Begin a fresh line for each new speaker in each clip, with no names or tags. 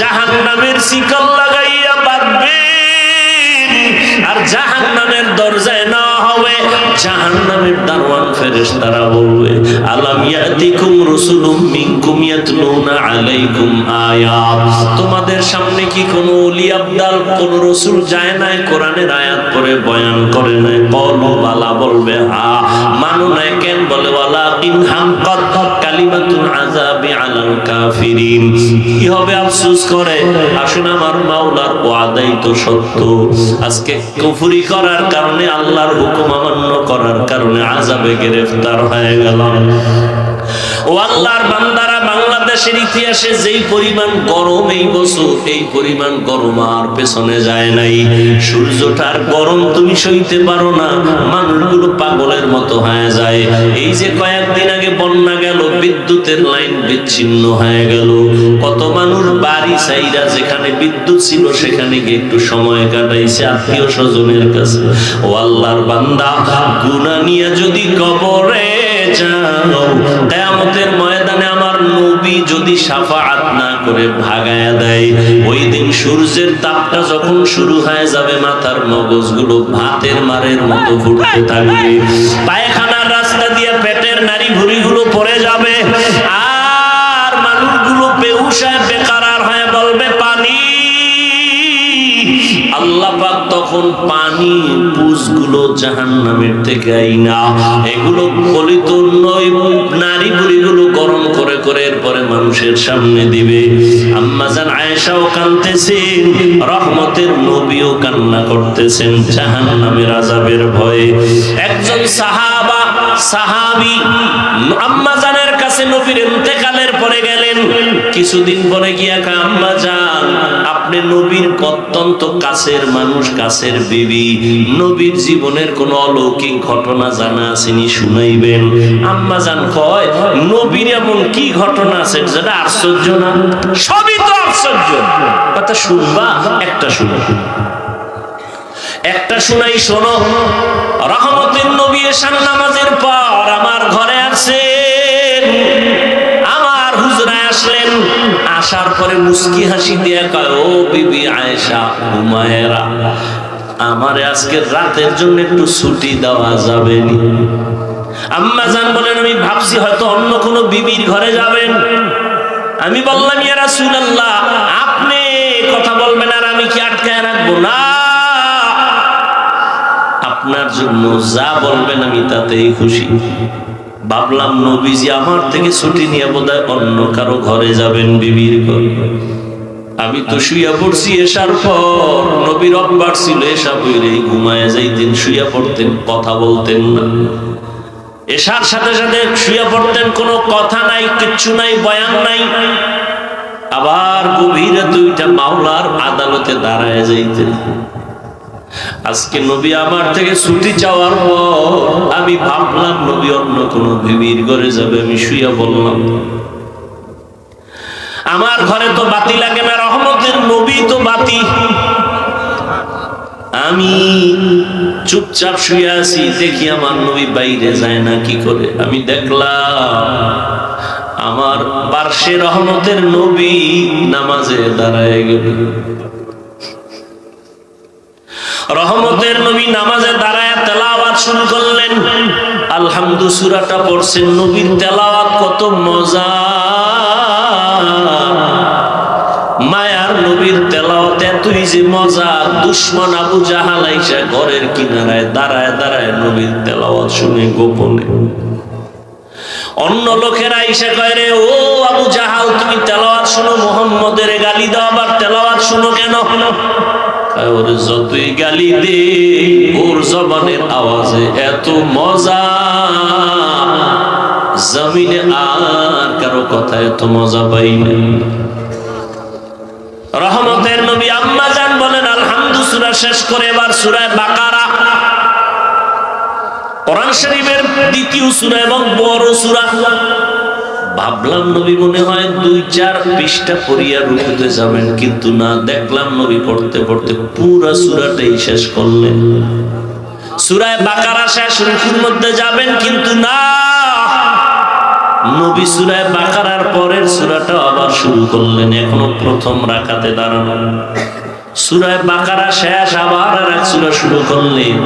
জাহান নামের শিকল লাগাইয়া বাঁধবেন আর জাহান নামের দরজায় না হবে জাহান নামের দারওয়ান ফেরেশতারা বলবে তোমাদের সামনে কি কোনো রাসূল যায় নাই, কোরআনের আয়াত পড়ে, বয়ান করে নাই? বলো, বালা বলবে, হা, মানু নাই কেন? বলে আলাল কাফিরিন। কি হবে আফসোস করে? আসুন, আমার মাওলার ওয়াদাই তো সত্য। আজকে কুফরি করার কারণে আল্লাহর হুকুম অমান্য করার কারণে আজাবে গ্রেফতার হয়ে গেল ও আল্লাহর বান্দারা বাংলাদেশের ইতিহাসে যেই পরিমাণ গরম এই বছর, এই পরিমাণ গরম আর পেছনে যায় নাই। সূর্যটার গরম তুমি সইতে পারো না, মানুষগুলো পাগলের মতো হয়ে যায়। এই যে কয়েকদিন আগে বন্যা গেল, বিদ্যুতের লাইন বিচ্ছিন্ন হয়ে গেল। কত মানুষ বাড়ি চাইরা যেখানে বিদ্যুৎ ছিল সেখানে গিয়ে একটু সময় কাটাইছে আত্মীয় স্বজনের কাছে। ও আল্লাহর বান্দা গুনা নিয়ে যদি কবরে যাও, কিয়ামতের আমার নবী যদি সাফাত না করে ভাগায়া দেয়, ওই দিন সূর্যের তাপটা যখন শুরু হয়ে যাবে, মাথার মগজগুলো ভাতের মারের মতো ফুটতে থাকবে। পায়খানার রাস্তা দিয়ে পেটের নারী ভুড়িগুলো পড়ে যাবে, আর মানুষগুলো বেহুশায় তখন পানি পুজগুলো জাহান্নামের থেকে আইনা। এগুলো গলিত নয়, নারী বুড়িগুলো গরম করে করে এরপরে মানুষের সামনে দিবে। আম্মাজান আয়েশাও কাঁদতেছেন রহমতের নবীও কান্না করতেছেন জাহান্নামের আযাবের ভয়ে। একজন সাহাবা, সাহাবী আম্মাজানের কাছে নবীর ইন্তেকালের পরে গেলেন। কিছুদিন পরে গিয়া কা আম্মা যান, আপনি নবীর অত্যন্ত কাছের মানুষ, কাছের বিবি। নবীর জীবনের কোন অলৌকিক ঘটনা জানা আসেনি, শুনাইবেন। আম্মা জান কয়, নবীর এমন কি ঘটনা আছে যেটা আশ্চর্য না? সবই তো আশ্চর্য। কথা শুনবা, একটা শুনো। একটা শুনাই শোনো। রহমতের নবী এসান নামাজের পর আমার ঘরে আছেন আসার পরে মুস্কি হাসি দিয়ে কয়, ও বিবি আয়েশা, হুমায়েরা, আমারে আজকে রাতের জন্য একটু ছুটি দেওয়া যাবে নি? আম্মা জান বলেন, আমি ভাবছি হয়তো অন্য কোনো বিবির ঘরে যাবেন। আমি বললাম, ইয়া রাসূলুল্লাহ, আপনি কথা বলবেন আর আমি কি আটকায় রাখব? না, আপনার জন্য যা বলবেন আমি তাতেই খুশি। ভাবলাম, নবীজি আমার থেকে ছুটি নিয়ে বোধহয় অন্য কারও ঘরে যাবেন বিবির ঘর। আমি তো শুইয়া পড়ছি এসার পর। নবীর অভ্যাস ছিল এসা বইরে ঘুমায় যাইতেন শুইয়া পড়তেন, কথা বলতেন না। এসার সাথে সাথে শুয়ে পড়তেন, কোনো কথা নাই, কিচ্ছু নাই, বয়ান নাই। আবার গভীরে দুইটা মাওলার আদালতে দাঁড়ায় যাইতেন। আজকে নবী আমার থেকে ছুটি চাওয়ার পর আমি ভাবলাম, নবী, অন্য কোন বিবির ঘরে যাবে? আমি শুয়ে বললাম, আমার ঘরে তো বাতি লাগে না, রহমতের নবী তো বাতি। আমি চুপচাপ শুয়ে আছি, দেখি আমার নবী বাইরে যায় না, কি করে? আমি দেখলাম, আমার পার্শ্বে রহমতের নবী নামাজে দাঁড়ায় গেল। রহমতের নবী নামাজে দাঁড়ায় তেলাওয়াত শুরু করলেন। আলহামদু সুরাটা পড়ছেন, নবীর তেলাওয়াত কত মজা। মায়ার নবীর তেলাওয়াত এতই যে মজা, দুশ্মন আবু জাহাল আইসা ঘরের কিনারায় দাঁড়ায় দাঁড়ায় নবীর তেলাওয়াত শুনে গোপনে। অন্য লোকেরা এসে কয় রে, ও আবু জাহাল, তুমি তেলাওয়াত শুনো, মোহাম্মদের গালি দাও, আবার তেলাওয়াত শুনো কেন? ওর যতই গালি দে, ওর জবানের আওয়াজে এত মজা। জমিনে আর কারও কথা এত মজা পাই না। রহমতের নবী আম্মা জান বলেন, আলহামদু, সূরা শেষ করে এবার সূরায় বাকারা। কোরআন শরীফের দ্বিতীয় সূরা এবং বড় সূরা। ভাবলাম নবী মনে হয় দুই চার পৃষ্ঠা পড়িয়া রুকুতে যাবেন, কিন্তু না, দেখলাম নবী পড়তে পড়তে পুরা সূরাটাই শেষ করলেন। সূরায় বাকারা শেষ, রুকুর মধ্যে যাবেন, কিন্তু না, নবী সুরায় বাকারার পরের সুরাটা আবার শুরু করলেন, এখনও প্রথম রাখাতে দাঁড়ানো। সুরায় বাকারা শেষ, আবার আর এক সুরা শুরু করলেন।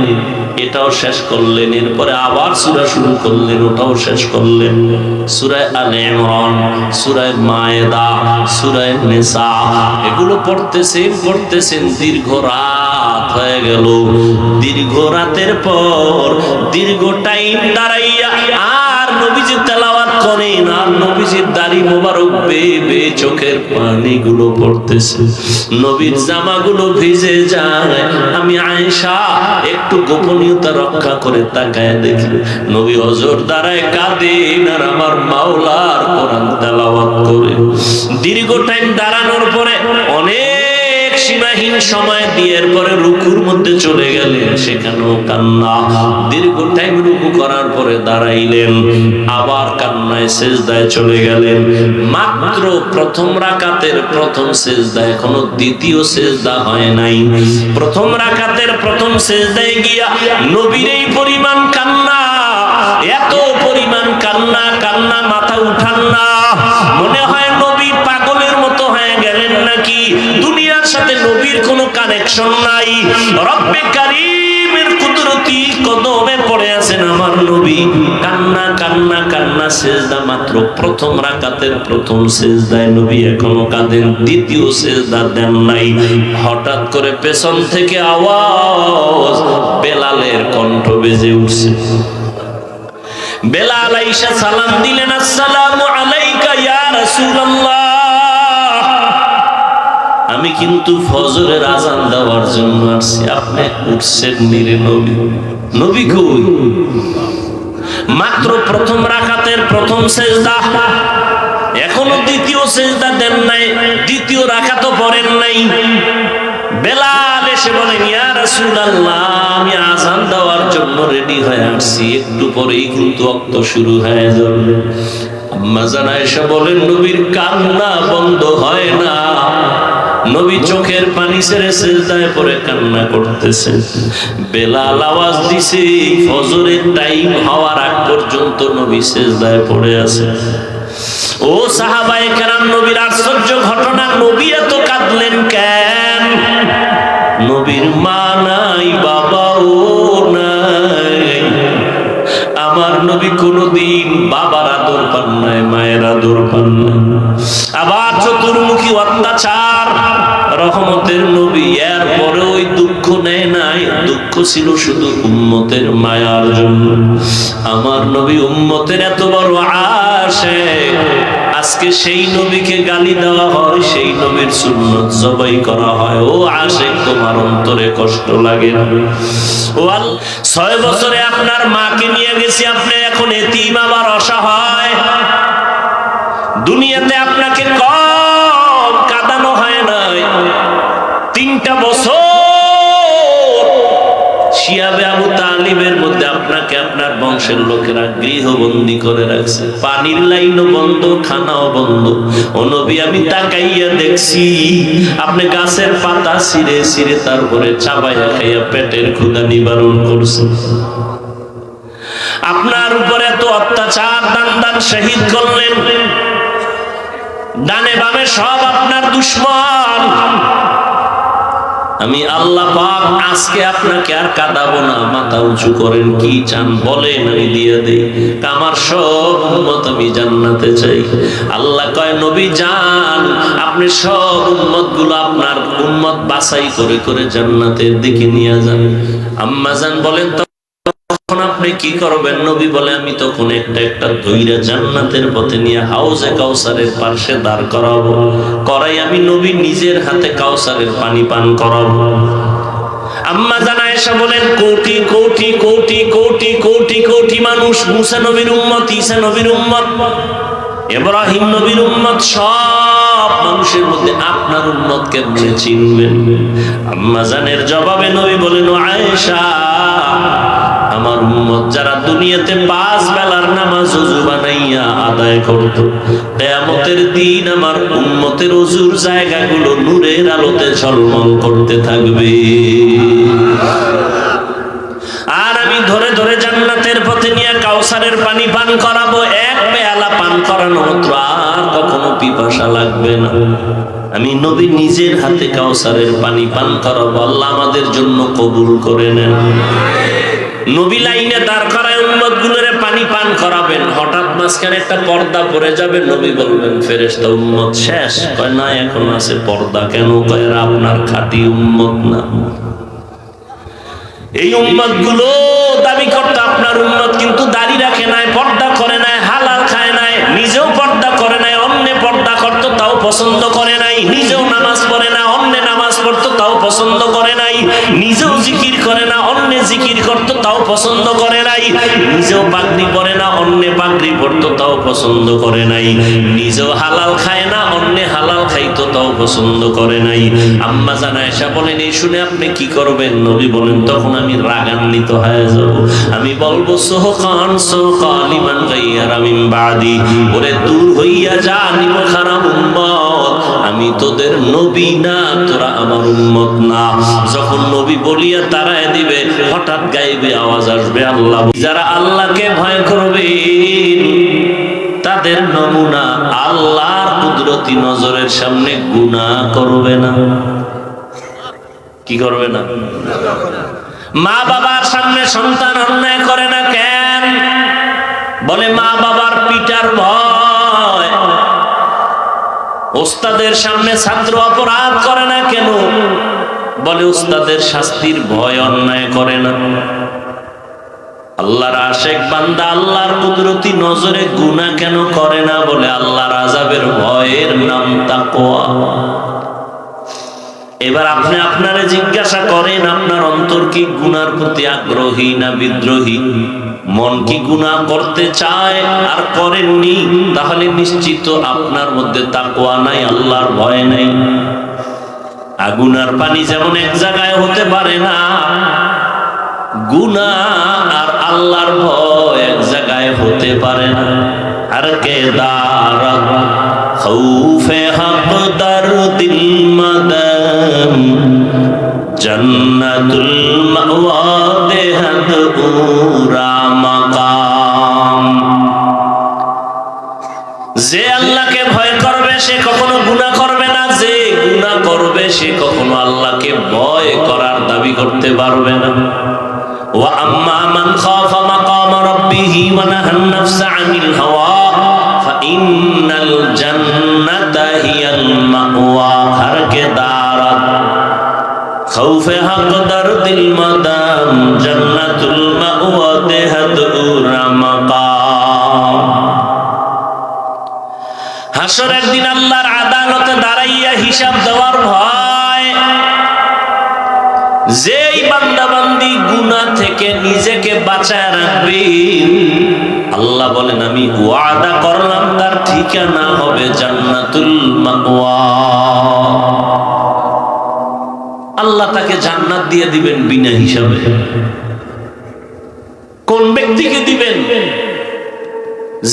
এটাও শেষ করলেন, এরপরে আবার সুরা শুরু করলেন, ওটাও শেষ করলেন। সুরায় সুরায় মায়েদা, সুরায় নেসা, এগুলো পড়তেছেন পড়তেছেন, দীর্ঘ রাত হয়ে গেল। দীর্ঘ রাতের পর দীর্ঘ টাইম দাঁড়াইয়া করেন আর নবীজির পড়তেছে। নবীর ভিজে যায়। আমি আয়েশা, একটু গোপনীয়তা রক্ষা করে তাকায় দেখি। নবী অজর দ্বারায় কাঁদেন আর আমার মাওলার কোরআন করে। দীর্ঘ টাইম দাঁড়ানোর পরে অনেক সীমাহীন সময় দিয়ে পরে রুকুর মধ্যে চলে গেলেন সেখানেও কান্না। দীর্ঘ টাইম রুকু করার পরে দাঁড়াইলেন, আবার কান্নায় সেজদায় চলে গেলেন। মাত্র প্রথম রাকাতের প্রথম সেজদা এখনও দ্বিতীয় সেজদা হয় নাই। প্রথম রাকাতের প্রথম সেজদায় গিয়া নবীর এই পরিমাণ কান্না, এত পরিমাণ কান্না কান্না মাথা উঠান না। মনে হয় নবী হয়ে গেলেন নাকি? দুনিয়ার সাথে নবীর কোনো কানেকশন নাই। রব্বে কারিমের কুদরতি কদমে পড়ে আছেন আমার নবী। কান্না কান্না কান্না সেজদা মাত্র প্রথম রাকাতের প্রথম সেজদায় নবী এখনও কাঁদেন, দ্বিতীয় সেজদা দেন নাই। হঠাৎ করে পেছন থেকে আওয়াজ বেলালের কণ্ঠ বেজে উঠছে। বেলাল আইসা সালাম দিলেন, আসসালামু আলাইকা ইয়া রাসূলুল্লাহ। আমি কিন্তু ফজরের আজান দেওয়ার জন্য আসছি। আপনি উঠছেন নিরে নবী। নবী কই? মাত্র প্রথম রাকাতের প্রথম সেজদা। এখনও দ্বিতীয় সেজদা দেন নাই, দ্বিতীয় রাকাতও পড়েন নাই। বেলাল এসে বলেন, ইয়া রাসূলুল্লাহ, আমি আজান দেওয়ার জন্য রেডি হয়ে আসছি। একটু পরেই কিন্তু অক্ত শুরু হয়ে যাবে। আম্মা জানা এসে বলেন, নবীর কান্না বন্ধ হয় না। নবী চোখের পানি ছেড়ে সেজদায় পরে কান্না করতেছে। বেলাল আওয়াজ দিছে, ফজরের টাইম হওয়ার আগ পর্যন্ত নবী সেজদায় পড়ে আছে। ও সাহাবায়ে কেরাম, নবীর আশ্চর্য ঘটনা, নবী এত কাঁদলেন কেন? নবীর মা নাই, বাবাও নাই। আমার নবী কোনদিন বাবার আদর পান নাই, মায়ের আদর পান নাই। আবার চতুর্মুখী অত্যাচার রহমতের নবী এর পরে ওই দুঃখ নেয় নাই। দুঃখ ছিল শুধু উম্মতের মায়ার জন্য। আমার নবী উম্মতের এত বড় আসে আজকে সেই নবীকে গালি দেওয়া হয়, সেই নবীর সুন্নত জবাই করা হয়। ও আসে তোমার অন্তরে কষ্ট লাগে না। ও ছয় বছরে আপনার মাকে নিয়ে গেছি, আপনি এখন এতিম আবার অসহায়। দুনিয়াতে আপনাকে কম কাঁদানো হয় নাই তিনটা বছর শিয়াবে আবু তালিবের মধ্যে আপনাকে আপনার বংশের লোকেরা গৃহবন্দী করে রাখছে। পানির লাইনও বন্ধ, খানাও বন্ধ। ও নবী, আমি তাকাইয়া দেখছি, আপনি গাছের পাতা ছিঁড়ে ছিঁড়ে তারপরে চাবাইয়া খাইয়া পেটের ক্ষুধা নিবারণ করছেন। আপনার উপরে এত অত্যাচার, দান দান শহীদ করলেন। ডানে বামে সব আপনার দুশ্মন। আমি আল্লাহ পাক আজকে আপনাকে আর কাঁদাবো না। মাথা উঁচু করেন কি চান বলেন আমি দিয়ে দেই। আমার সব উম্মত আমি জান্নাতে চাই। আল্লাহ কয়, নবী জান আপনি সব উম্মতগুলো আপনার উম্মত বাছাই করে করে জান্নাতের দিকে নিয়ে যান। আম্মা জান বলেন তো আপনি কি করবেন? নবী বলে, আমি তখন একটা একটা ধৈরা জান্নাতের পথে নিয়ে হাউজে কাউসারের পাশে দাঁড় করাবো। করাই আমি নবী নিজের হাতে কাউসারের পানি পান করাবো। আম্মা বলেন, কোটি কোটি কোটি কোটি কোটি কোটি মানুষ, মুসা নবীর উম্মত, ঈসা নবীর উম্মত, ইব্রাহিম নবীর উম্মত, সব মানুষের মধ্যে আপনার উম্মত কেমনে চিনবেন। আম্মা জানের জবাবে নবী বলেন আয়েশা আমার উম্মত যারা দুনিয়াতে পাঁচ বেলার নামাজ ওযু বানাইয়া আদায় করত, কিয়ামতের দিন আমার উম্মতের ওযুর জায়গাগুলো নূরের আলোতে ঝলমল করতে থাকবে। আর আমি ধরে ধরে জান্নাতের পথে নিয়ে কাউসারের পানি পান করাবো, এক পেয়ালা পান করানো মাত্র আর কখনো পিপাসা লাগবে না। আমি নবী নিজের হাতে কাউসারের পানি পান করাবো, আল্লাহ আমাদের জন্য কবুল করে নেন। নবী লাইনে দাঁড় করায় উম্মত গুলোরে পানি পান করাবেন। হঠাৎ মাঝখানে একটা পর্দা পড়ে যাবে, নবী বলবেন, ফেরেশতা উম্মত শেষ। কয়, না, এখন আছে পর্দা। কেন? কয়, আপনার খাঁটি উম্মত না। এই উম্মতগুলো দাবি করতে, আপনার উম্মত কিন্তু দাড়ি রাখে নাই, পর্দা করে নাই, হালাল খায় নাই, নিজেও পর্দা করে নাই, অন্য পর্দা করতো, তাও পছন্দ করে নাই, নিজেও নামাজ পড়ে না, অন্য নামাজ পড়তো, তাও পছন্দ করে পছন্দ করে নাই, নিজেও পাগড়ি পরে না, অন্য পাগড়ি পড়তো তাও পছন্দ করে নাই। নিজেও হালাল খায় না, অন্য হালাল খাইতো তাও পছন্দ করে নাই। আম্মা জানা এসা বলেন, এই শুনে আপনি কি করবেন? নবী বলেন, তখন আমি রাগান্বিত হয়ে যাব। আমি বলব সোহকান ইমান গাইয়ার আমি বাদি। ওরে, দূর হইয়া যা নিব খারাপ উম্মত। আমি তোদের নবী না, তোরা আমার উম্মত না। যখন নবী বলিয়া তারায় দিবে, হঠাৎ গাইবে আওয়াজ আসবে আল্লাহ। যারা আল্লাহকে ভয় করবে, তাদের নমুনা আল্লাহর কুদরতি নজরের সামনে গুনাহ করবে না। কি করবে না? মা বাবার সামনে সন্তান অন্যায় করে না কেন? বলে, মা বাবার পিটার ভয়। ওস্তাদের সামনে ছাত্র অপরাধ করে না কেন? বলে, ওস্তাদের শাস্তির ভয় অন্যায় করে না। আল্লাহর আশেক বান্দা আল্লাহর কুদরতি নজরে গুনা কেন করে না? বলে, আল্লাহর আজাবের ভয়ের নাম তাকওয়া। এবার আপনি আপনারে জিজ্ঞাসা করেন, আপনার অন্তর কি গুনার প্রতি আগ্রহী না বিদ্রোহী? মন কি গুনাহ করতে চায় আর করেননি? তাহলে নিশ্চিত আপনার মধ্যে তাকওয়া নাই, আল্লাহর ভয় নাই। আগুনার পানি যেমন এক জায়গায় হতে পারে না গুনা আর আল্লাহর ভয় এক জায়গায় হতে পারে না। আর কে দারত খৌফে হক দর দিল মদম জান্নাতুল মাওয়াতে হাত যে আল্লাহকে ভয় করবে, সে কখনো গুনাহ করবে না। যে গুনাহ করবে, সে কখনো আল্লাহকে ভয় করার দাবি করতে পারবে না। ওয়া আম্মা মান খাফা মাকাম রাব্বিহি ওয়া নাহা আন-নাফসা আনিল হাওয়া। ইন্নাল জান্নাতা হিয়াল মাওয়া হর কে দারাত খৌফে হক দর দিল মাদাম, জান্নাতুল মাওয়া দেহত উরা মাকাম। হাসরের দিন আল্লাহর আদালতে দাঁড়াইয়া হিসাব দেওয়ার ভয়। যে বান্দাবান্দি থেকে নিজেকে বাঁচায় আল্লাহ বলেন, আমি ওয়াদা করলাম, তার ঠিকানা হবে জান্নাতুল আল্লাহ তাকে জান্নাত দিয়ে দিবেন বিনা হিসাবে। কোন ব্যক্তিকে দিবেন?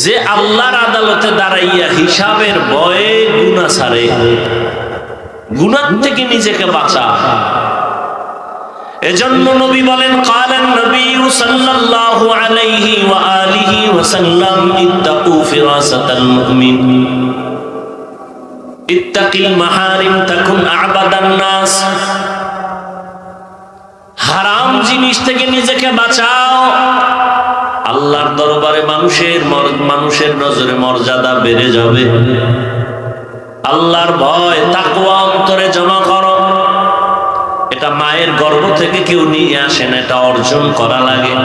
যে আল্লাহর আদালতে দাঁড়াইয়া হিসাবের ভয়ে গুনা ছাড়ে গুনার থেকে নিজেকে বাঁচা। এজন্য নবী বলেন, কালেন নবী সাল্লাল্লাহু আলাইহি ওয়া আলিহি ওয়া সাল্লাম, ইত্তাকু ফিরাসাতাল মুমিন। ইত্তাকিল মাহারিম, তাকুন আবাদান নাস। হারাম জিনিস থেকে নিজেকে বাঁচাও। আল্লাহর দরবারে মানুষের মানুষের নজরে মর্যাদা বেড়ে যাবে। আল্লাহর ভয় তাকওয়া অন্তরে জমা করো। এটা মায়ের গর্ব থেকে কেউ নিয়ে আসে না, এটা অর্জন করা লাগে।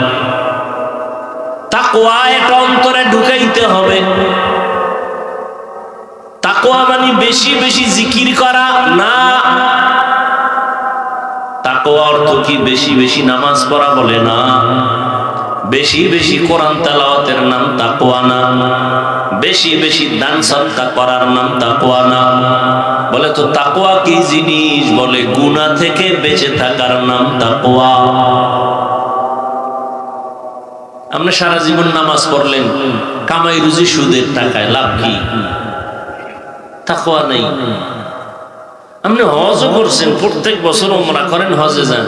তাকোয়া এটা অন্তরে ঢুকাইতে হবে। তাকোয়া মানে বেশি বেশি জিকির করা, না। তাকোয়া অর্থ কি? বেশি বেশি নামাজ পড়া বলে না। বেশি বেশি কোরআন তেলাওয়াতের নাম তাকওয়া না। বেশি বেশি দান সৎকা করার নাম তাকওয়া না। বলে তো তাকওয়া কি জিনিস? বলে গুনাহ থেকে বেঁচে থাকার নাম তাকওয়া। আপনি সারা জীবন নামাজ পড়লেন, কামাই রুজি সুদের টাকায় লাভ কি? তাকওয়া নেই। আপনি হজও করছেন, প্রত্যেক বছর ওমরা করেন, হজে যান।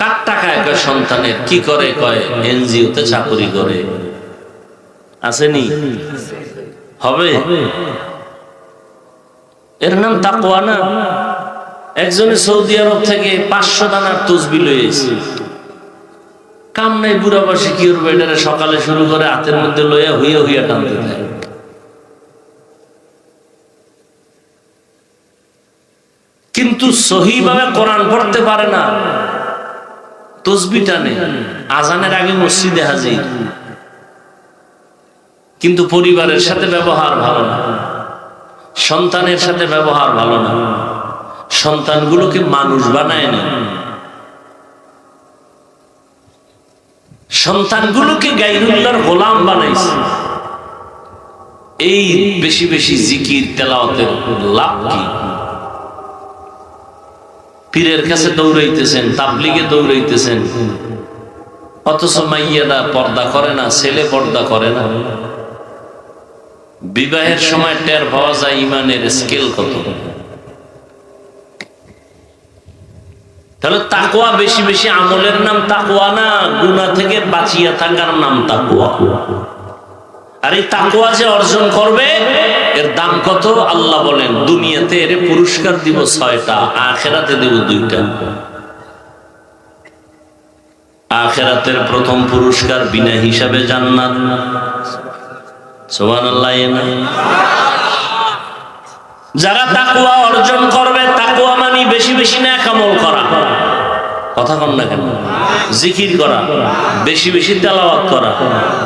কার সন্তানের? কি করে কয়? চাকরি করে। আসেনি? হবে? এর নাম না? একজনে সৌদি আরব থেকে পাঁচশো দানার তসবি লইয়েছে কাম নাই বুড়া বসে কি সকালে শুরু করে হাতের মধ্যে লইয়া হইয়া হইয়া টানতে থাকে কিন্তু সহিভাবে কোরআন পড়তে পারে না। তসবি টানে আজানের আগে মসজিদে হাজির। কিন্তু পরিবারের সাথে ব্যবহার ভালো না। সন্তানের সাথে ব্যবহার ভালো না। সন্তানগুলোকে মানুষ বানায় না। সন্তানগুলোকে গাইরুল্লাহর গোলাম বানাইছে। এই বেশি বেশি জিকির, তেলাওয়াতের লাভ কি? পীরের কাছে দৌড়াইতেছেন, তাবলিগে দৌড়াইতেছেন। অথচ মাইয়ারা পর্দা করে না, ছেলে পর্দা করে না। বিবাহের সময় টের পাওয়া যায় ইমানের স্কেল কত। তাহলে তাকুয়া বেশি বেশি আমলের নাম তাকুয়া না গুণা থেকে বাঁচিয়া থাকার নাম তাকুয়া আর এই তাকুয়া যে অর্জন করবে এর দাম কত? আল্লাহ বলেন, দুনিয়াতে এর পুরস্কার দিব ছয়টা, আখেরাতে দেব দুইটা। আখেরাতের প্রথম পুরস্কার বিনা হিসাবে জান্নাত। যারা তাকুয়া অর্জন করবে তাকুয়া মানি বেশি বেশি না কামল করা। কথা কন না কেন? জিকির করা, বেশি বেশি তেলাওয়াত করা।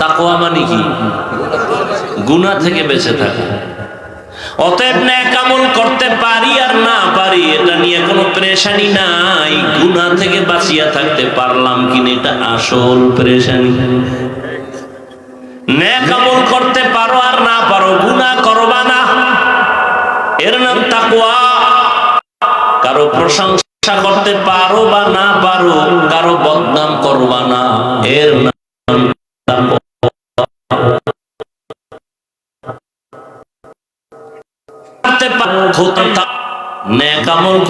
তাকুয়া মানি কি? গুনাহ থেকে বেঁচে থাকা। অতএব ন্যাক আমল করতে পারি আর না পারি, এটা নিয়ে কোনো প্রেশানি নাই। গুনাহ থেকে বাঁচিয়া থাকতে পারলাম কিনা, এটা আসল ন্যাক আমল করতে পারো আর না পারো, গুনাহ করবা না। এর নাম তাকওয়া। কারও প্রশংসা করতে পারো বা না পারো, কারও বদনাম করবা না, এর নাম তাকওয়া।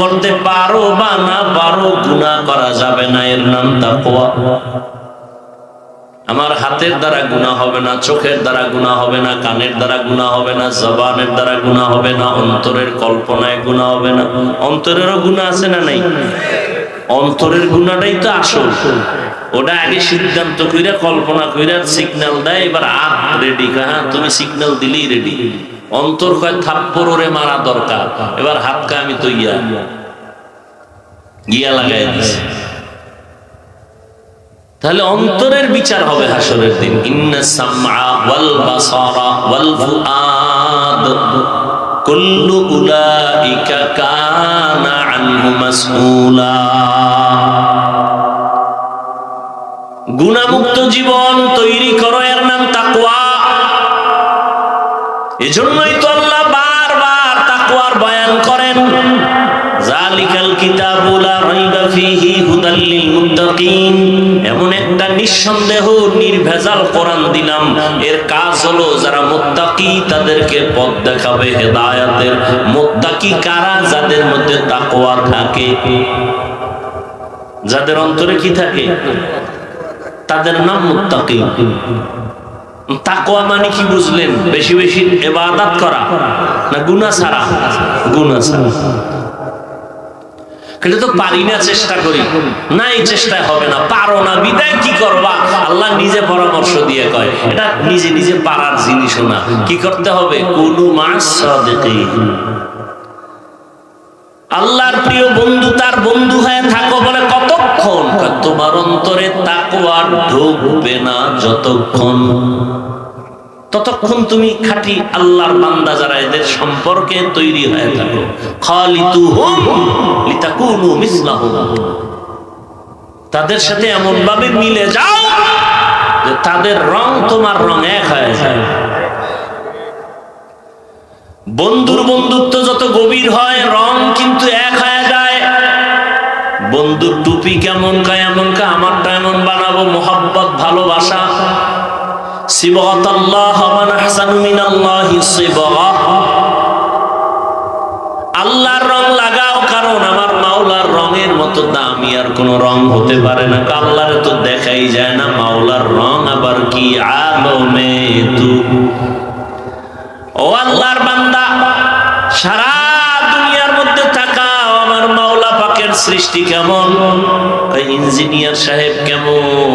করতে পারো বা না পারো, গুনাহ করা যাবে না, এর নাম তাকওয়া। আমার হাতের দ্বারা গুণা হবে না, চোখের দ্বারা গুণা হবে না, কানের দ্বারা গুণা হবে না, জবানের দ্বারা গুণা হবে না, অন্তরের কল্পনায় গুণা হবে না। অন্তরেরও গুণা আছে না নাই? অন্তরের গুণাটাই তো আসল। ওটা আগে সিদ্ধান্ত কইরা, কল্পনা কইরা সিগন্যাল দেয়, এবার হাত রেডি হ্যাঁ তুমি সিগন্যাল দিলেই রেডি অন্তর কয় থাপ্পর ওরে মারা দরকার। এবার হাতকে আমি তো ইয়া গিয়া লাগাই দিছি। তাহলে অন্তরের বিচার হবে হাসরের দিন। ইন্না সামআ ওয়াল বাসারা ওয়াল ফুআদ। কুল্লু উলাইকা কানা আনহু মাসউলা। গুণামুক্ত জীবন তৈরি করো, এর নাম তাকওয়া। এজন্যই তো আল্লাহ বারবার তাকওয়ার বয়ান করেন জালিকাল কিতাবু লা রাইবা ফীহি হুদাল লিল মুত্তাকিন। এমন একটা নিঃসন্দেহ, নির্ভেজাল কোরআন দিলাম। এর কাজ হলো যারা মুত্তাকি, তাদেরকে পথ দেখাবে হেদায়েতের। মুত্তাকি কারা? যাদের মধ্যে তাকওয়া থাকে। যাদের অন্তরে কি থাকে? তাদের নাম মুত্তাকি। তাকওয়া মানে কি বুঝলেন? বেশি বেশি করা না গুনা ছাড়া? গুনা ছাড়া। কিন্তু তো পারি না, চেষ্টা করি। না এই হবে না, পারো না, বিদায় কি করবা? আল্লাহ নিজে পরামর্শ দিয়ে কয়, এটা নিজে নিজে পারার জিনিস না। কি করতে হবে? কোনো মাস আল্লাহর প্রিয় বন্ধু তার বন্ধু হয়ে থাকো বলে কতক্ষণ? তোমার অন্তরে তাকওয়া ঢুকবে না যতক্ষণ। ততক্ষণ তুমি আল্লাহর বান্দা যারা এদের সম্পর্কে তৈরি হয়ে থাকো। তাদের সাথে এমন ভাবে মিলে যাও যে তাদের রং তোমার রং এক হয়ে যায়। বন্ধুর বন্ধুত্ব যত গভীর হয়, রং কিন্তু এক হয়ে যায়। বন্ধুর টুপি কেমন কা, এমন কা, আমারটা এমন বানাবো, মোহাব্বত, ভালোবাসা। আল্লাহর রং লাগাও, কারণ আমার মাওলার রঙের মতো দামি আর কোন রং হতে পারে না। আল্লাহর তো দেখাই যায় না, মাওলার রং আবার কি আলমে তু। ও আল্লাহর বান্দা, সারা দুনিয়ার মধ্যে তাকাও, আমার মাওলা পাকের সৃষ্টি কেমন? ইঞ্জিনিয়ার সাহেব কেমন?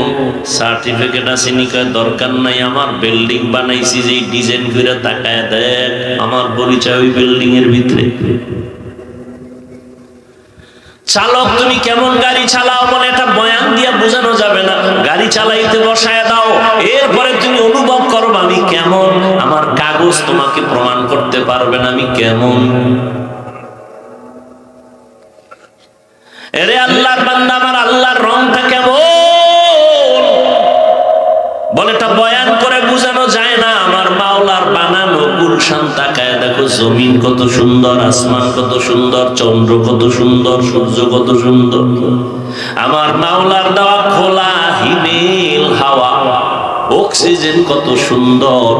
সার্টিফিকেট আছে নি কয়, দরকার নাই, আমার বিল্ডিং বানাইছি যে ডিজাইন করে তাকায় দেখ, আমার পরিচয় ওই বিল্ডিং এর ভিতরে। চালক, তুমি কেমন গাড়ি চালাও বলে এটা বয়ান দিয়ে বোঝানো যাবে না। গাড়ি চালাইতে বসায় দাও, এরপরে তুমি অনুভব করবে আমি কেমন? আমার কাগজ তোমাকে প্রমাণ করতে পারবে না, আমি কেমন? এরে আল্লাহর বান্দা, আমার আল্লাহর রংটা কেমন? বলে এটা বয়ান করে বোঝানো যায় গুলশান তাকায় দেখো, জমিন কত সুন্দর, আসমান কত সুন্দর, চন্দ্র কত সুন্দর, সূর্য কত সুন্দর। আমার মাওলার দেওয়া খোলা হিমেল হাওয়া, অক্সিজেন কত সুন্দর,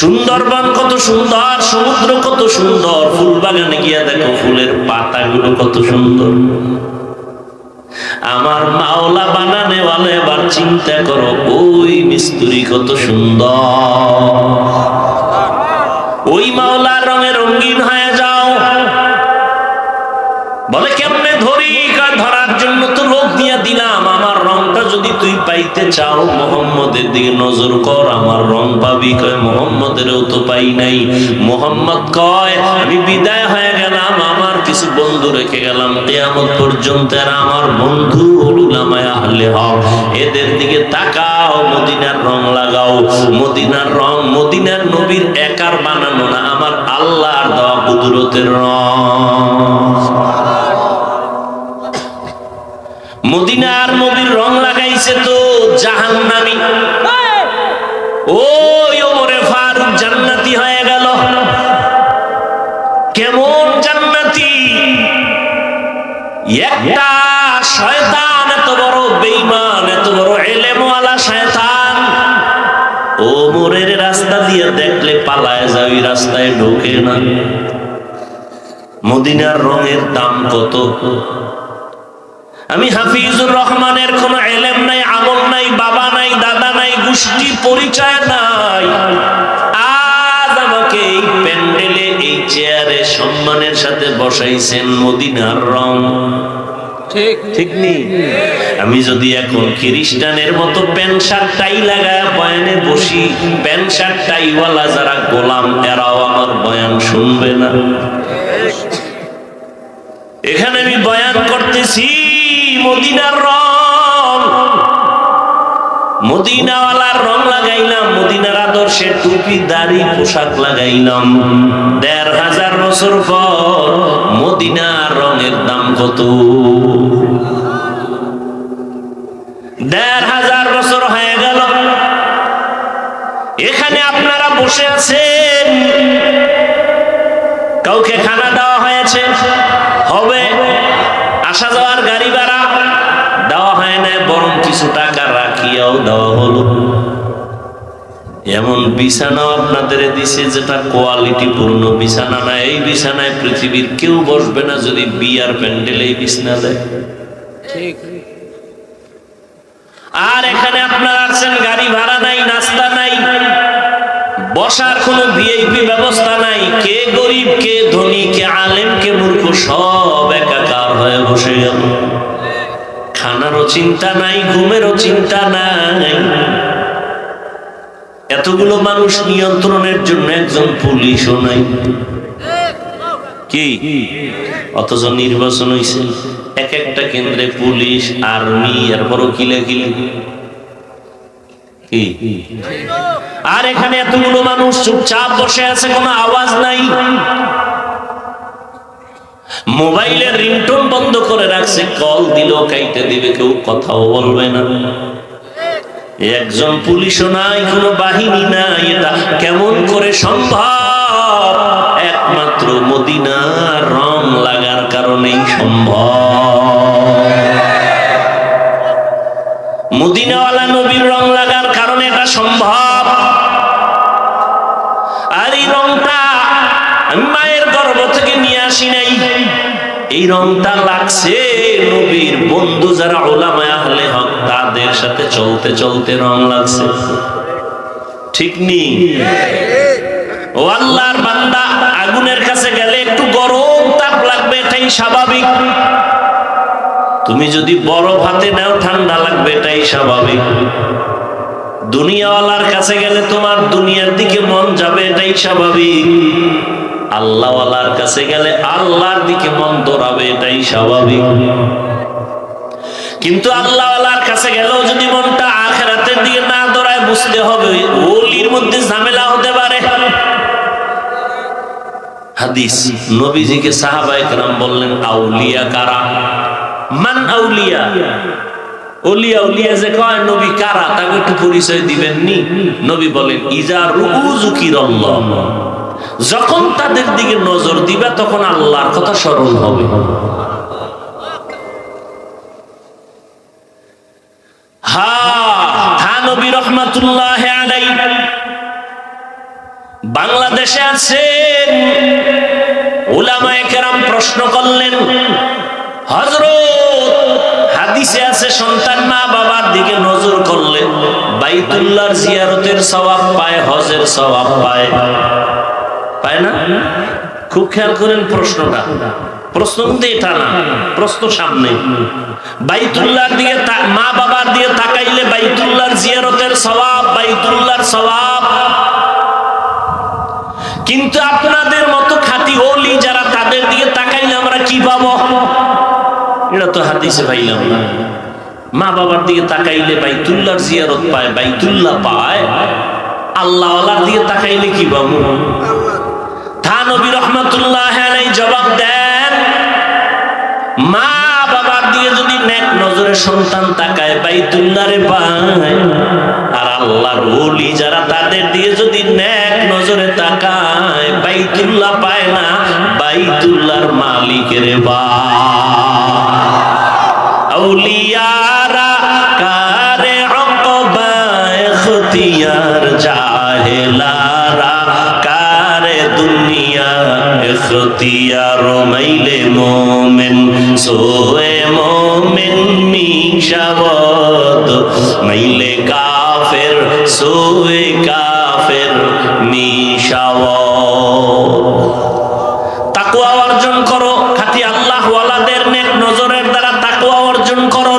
সুন্দরবন কত সুন্দর, সমুদ্র কত সুন্দর ফুল বাগানে গিয়া দেখো, ফুলের পাতাগুলো কত সুন্দর। আমার মাওলা বানানে বলে এবার চিন্তা করো, ওই মিস্ত্রি কত সুন্দর। রঙিন হয়ে যাও। বলে, কেমনে ধরি ধরার জন্য তো লোক দিয়া দিলাম। আমার রংটা যদি তুই পাইতে চাও, মোহাম্মদের দিকে নজর কর। আমার রং পাবি কয়, মোহাম্মদেরও তো পাই নাই। মোহাম্মদ কয়, আমি বিদায় হয়ে গেলাম। আমার কিছু বন্ধু রেখে গেলাম। কেয়ামত পর্যন্ত আমার বন্ধু উলামায়ে আহলে হক। এদের দিকে তাকাও মদিনার রং লাগাও। মদিনার রং মদিনার নবীর একার বানানো না, আমার আল্লাহর দেওয়া কুদরতের রং। মদিনার নবীর রং লাগাইছে তো জাহান্নামী। ওই ওমরে ফারুক জান্নাতি হয়ে গেল। কেমন জান্নাতি? একটা শয়তান এত বড়, বেঈমান এত বড় শয়তান। ওমরের রাস্তা দিয়ে দেখলে পালায় যায়, ওই রাস্তায় ঢোকে না। মদিনার রঙের দাম কত? আমি হাফিজুর রহমানের কোন এলেম নাই, আমল নাই, বাবা নাই, দাদা নাই, গোষ্ঠী পরিচয় নাই। আজ আমাকে এই প্যান্ডেলে, এই চেয়ারে সম্মানের সাথে বসাইছেন মদিনার রং।
ঠিক?
নেই আমি যদি এখন খ্রিস্টানের মতো প্যান্ট শার্ট, টাই লাগায় বয়ানে বসি, প্যান্ট শার্ট, টাইওয়ালা যারা গোলাম, এরাও আমার বয়ান শুনবে না। এখানে আমি বয়ান করতেছি, মদিনার রং মদিনাওয়ালার রং লাগাইলাম, মদিনার আদর্শের টুপি, দাড়ি, পোশাক লাগাইলাম। দেড় হাজার বছর পর মদিনার রঙের দাম কত? দেড় হাজার বছর হয়ে গেল। এখানে আপনারা বসে আছেন। কাউকে খানা দেওয়া হয়েছে? হবে। আসা যাওয়ার গাড়ি ভাড়া দেওয়া হয় না বরং কিছু টাকা রাখিয়াও দেওয়া হলো। এমন বিছানাও আপনাদের দিছে যেটা কোয়ালিটি পূর্ণ। বিছানা না এই বিছানায় পৃথিবীর কেউ বসবে না যদি বিয়ার প্যান্ডেল এই বিছানা দেয়।
ঠিক।
আর এখানে আপনারা আছেন গাড়ি ভাড়া নাই নাস্তা নাই বসার কোনো ভিআইপি ব্যবস্থা নাই। কে গরিব কে ধনী কে আলেম কে মূর্খ সব একাকার হয়ে বসে গেল। খানারও চিন্তা নাই, ঘুমেরও চিন্তা নাই। এতগুলো মানুষ নিয়ন্ত্রণের জন্য একজন পুলিশও নাই। কি? অথচ নির্বাচন হয়েছে এক একটা কেন্দ্রে পুলিশ, আর্মি, এরপরও কিলে। কি? আর এখানে এতগুলো মানুষ চুপচাপ বসে আছে, কোনো আওয়াজ নাই। মোবাইলের রিংটোন বন্ধ করে রাখছে, কল দিল কাইতে দিবে, কেউ কথাও বলবে না। একজন পুলিশও নাই, কোনো বাহিনী নাই, এটা কেমন করে সম্ভব? একমাত্র মদিনার রং লাগার কারণেই সম্ভব। মদিনাওয়ালা নবীর রং লাগার কারণে এটা সম্ভব আর এই রংটা আমি মায়ের গর্ভ থেকে নিয়ে আসি নাই এই রংটা লাগছে নবীর বন্ধু যারা ওলামায় আহলে হক, তাদের সাথে চলতে চলতে রং লাগছে। ঠিক নেই ও আল্লাহর বান্দা, আগুনের কাছে গেলে একটু গরম তাপ লাগবে, এটাই স্বাভাবিক। তুমি যদি বরফ হাতে নাও, ঠান্ডা লাগবে, এটাই স্বাভাবিক। দুনিয়াওয়ালার কাছে গেলে তোমার দুনিয়ার দিকে মন যাবে, এটাই স্বাভাবিক। আল্লাহওয়ালার কাছে গেলে আল্লাহর দিকে মন দৌড়াবে, এটাই স্বাভাবিক। কিন্তু আল্লাহওয়ালার কাছে গেলেও যদি মনটা আখেরাতের দিকে না দৌড়ায়, বুঝতে হবে ওলির মধ্যে ঝামেলা হতে পারে। হাদিস, নবীজিকে সাহাবায়ে কেরাম বললেন, আউলিয়া কারা? মান আউলিয়া? ওলিয়া উলিয়া যে কয়, নবী কারা? তাকে একটু পরিচয় দিবেন নি নবী বলেন, ইজা রুজুকিরাল্লাহ যখন তাদের দিকে নজর দিবে, তখন আল্লাহর কথা স্মরণ হবে। বাংলাদেশে আছেন ওলামায়ে কেরাম প্রশ্ন করলেন, হযরত হাদিসে আছে, সন্তান মা বাবার দিকে নজর করলে বাইতুল্লাহর জিয়ারতের সওয়াব পায়, হজের সওয়াব পায়। পায় না? খুব খেয়াল করেন প্রশ্নটা। প্রশ্ন না প্রশ্ন সামনে। মা বাবার দিয়ে তাকাইলে বাইতুল্লাহর জিয়ারতের বাইতুল্লাহর কিন্তু আপনাদের মতো খাঁটি ওলি যারা তাদের দিকে তাকাইলে আমরা কি পাবো? এটা তো হাদিসে পাইলাম না। মা বাবার দিকে তাকাইলে বাইতুল্লাহর জিয়ারত পায়, বাইতুল্লাহ পায়। আল্লাহ আল্লাহর দিকে তাকাইলে কি পাবো? থা নবী রহমতুল্লাহ জবাব দেন, মা বাবার দিয়ে যদি নেক নজরে সন্তান তাকায়, বাইতুল্লাহরে পায় আর আল্লাহর ওলি যারা তাদের দিয়ে যদি নেক নজরে তাকায়, বাইতুল্লাহ পায় না, বাইতুল্লাহর মালিকের বা আউলিয়ারা কারে অকবায়, খতিয়ার জাহেলারা। কাফের সোয়ে কাফের মিশাবত। তাকুয়া অর্জন করো খাতি আল্লাহ ওয়ালাদের নেক নজরের দ্বারা তাকুয়া অর্জন করো।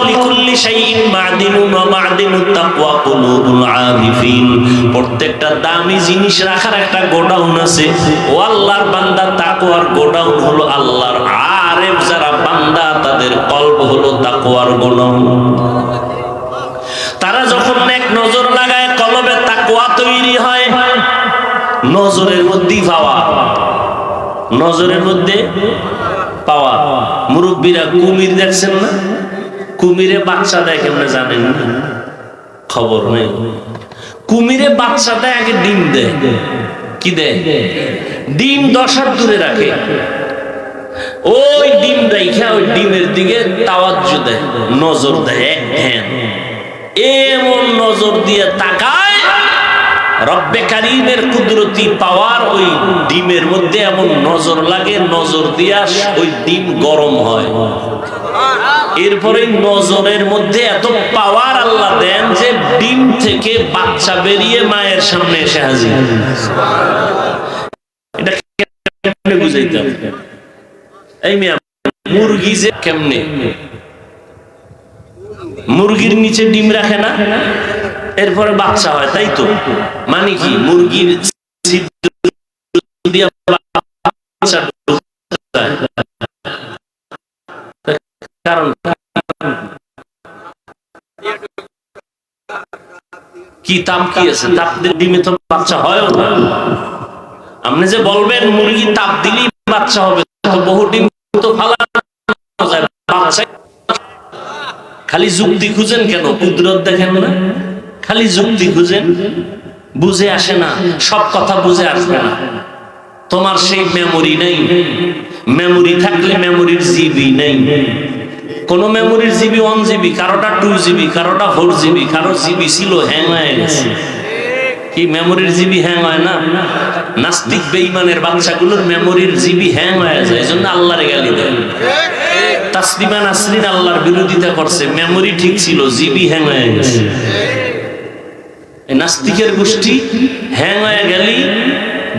প্রত্যেকটা দামি জিনিস রাখার একটা গোডাউন আছে। ও আল্লাহর বান্দা তাকওয়ার গোডাউন হলো আল্লাহর আরেফ, যারা বান্দা, তাদের কলব হলো তাকওয়ার গোডাউন। তারা যখন নেক নজর লাগায় কলবে তাকওয়া তৈরি হয়। নজরের মধ্যেই পাওয়া। নজরের মধ্যে পাওয়া। মুরব্বীরা কুমির দেখছেন না? কুমিরে বাচ্চা দেয় কেমনে জানেন? খবর নেই। কুমিরে বাচ্চা দেয়, আগে ডিম দেয়। কি দেয়? ডিম দশ হাত দূরে রাখে। ওই ডিম রেখে ওই ডিমের দিকে তাওয়াজ্জু দেয়, নজর দেয় ধ্যান। এমন নজর দিয়ে তাকায়, রব্বে কারিমের কুদরতি পাওয়ার ওই ডিমের মধ্যে এমন নজর লাগে, নজর দিয়া ওই ডিম গরম হয়। এরপরে নজরের মধ্যে এত পাওয়ার আল্লাহ দেন যে ডিম থেকে বাচ্চা বেরিয়ে মায়ের সামনে এসে হাজির। মুরগির নিচে ডিম রাখে না, এরপরে বাচ্চা হয়, তাই তো? মানে কি, মুরগির ছিদ্র দিয়া বাচ্চা ঢুকায়। কারণ কি তাপ কি আছে? তাপ তো বাচ্চা হয় না। আপনি যে বলবেন মুরগি তাপ দিলেই বাচ্চা হবে বহু তো খালি যুক্তি খুঁজেন কেন? কুদরত দেখেন না? খালি যুক্তি খুঁজেন। বুঝে আসে না, সব কথা বুঝে আসবে না। তোমার সেই মেমোরি নেই। মেমোরি থাকলে মেমোরির জিবি নেই। কোন মেমোরির জিবি ওয়ান জিবি, কারোটা টু জিবি, কারোটা ফোর জিবি, কারও জিবি ছিল হ্যাং হয়ে গেছে। কি মেমোরির জিবি হ্যাং হয় না? নাস্তিক বেঈমানের বাচ্চাগুলোর মেমোরির জিবি হ্যাং হয়ে যায় এই জন্য আল্লাহরে গালি দেয়। তাসলিমা নাসরিন আল্লাহর বিরোধিতা করছে মেমোরি ঠিক ছিল, জিবি হ্যাং হয়ে গেছে। নাস্তিকের গোষ্ঠী হ্যাং হয়ে গেলি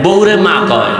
বউরে মা কয়।